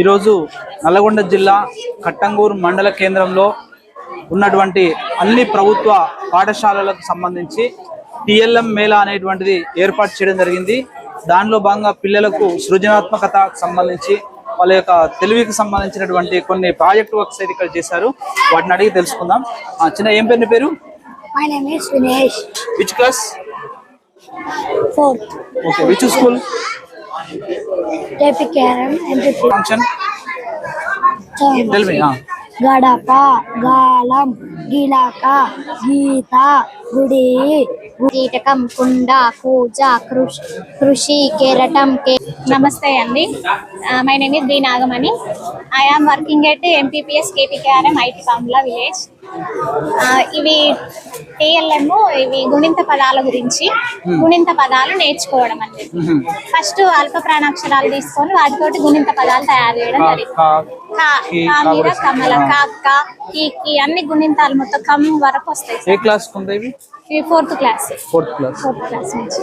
ఈరోజు నల్లగొండ జిల్లా కట్టంగూరు మండల కేంద్రంలో ఉన్నటువంటి అన్ని ప్రభుత్వ పాఠశాలలకు సంబంధించి టిఎల్ఎం మేళా అనేటువంటిది ఏర్పాటు చేయడం జరిగింది. దానిలో భాగంగా పిల్లలకు సృజనాత్మకత సంబంధించి వాళ్ళ యొక్క తెలివికి సంబంధించినటువంటి కొన్ని ప్రాజెక్ట్ వర్క్స్ అయితే ఇక్కడ చేశారు. వాటిని అడిగి తెలుసుకుందాం. చిన్న ఏం పేరు పేరు. Which class okay which school JPKRM MP3. Function tell me గడప గాలం గిలక గీత గుడి కీటకం కుండ కూజ కృషి కృషి కెరటం కే నమస్తే అండి. My name is B Nagamani I am working at MPPS KPKRM IT Pamula village ఇవి టీఎల్ఎం ఇవి గుణింత పదాల గురించి గుణింత పదాలు నేర్చుకోవడం అండి. ఫస్ట్ అల్ప ప్రాణాక్షరాలు తీసుకొని వాటితోటి గుణింత పదాలు తయారు చేయడం జరిగింది. కమల కా క అన్ని గుణింతాలు మొత్తం కమ్ వరకు వస్తాయి ఏ class fourth class fourth class fourth class నుంచి.